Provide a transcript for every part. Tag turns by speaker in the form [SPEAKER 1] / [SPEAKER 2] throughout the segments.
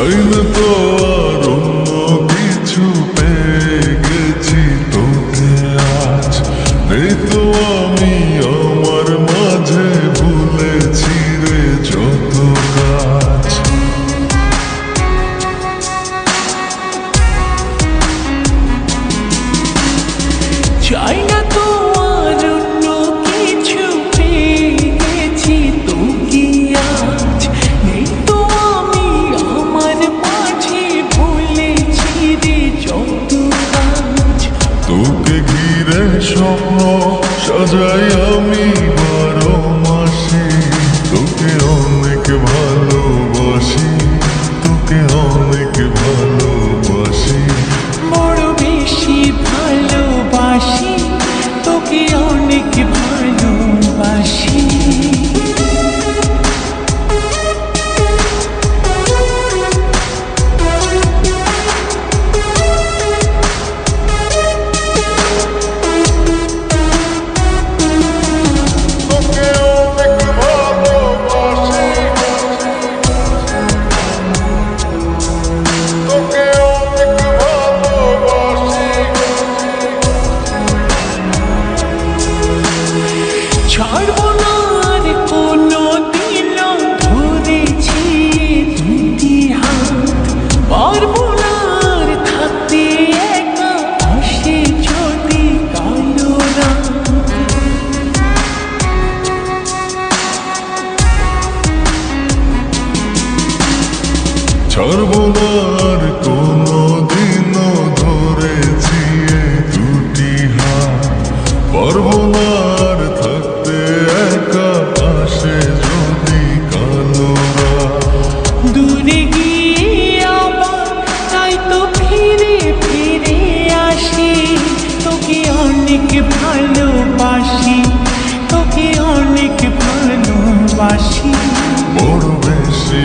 [SPEAKER 1] চাই না তো আর অন্য কিছু পেয়ে গেছি। তোকে আজ তো আমি আমার ki onlik
[SPEAKER 2] var সর্ববার কোনদিনও ধরেছি দুটি হাত। পর্বনার থাকতে একা পাশে যদি কালোরা দূরে গিয়ে আমার তাই তো ফিরে ফিরে আসি।
[SPEAKER 1] তোকে অনেক ভালোবাসি তোকে অনেক ভালোবাসি।
[SPEAKER 2] বড় বেশি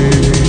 [SPEAKER 1] you.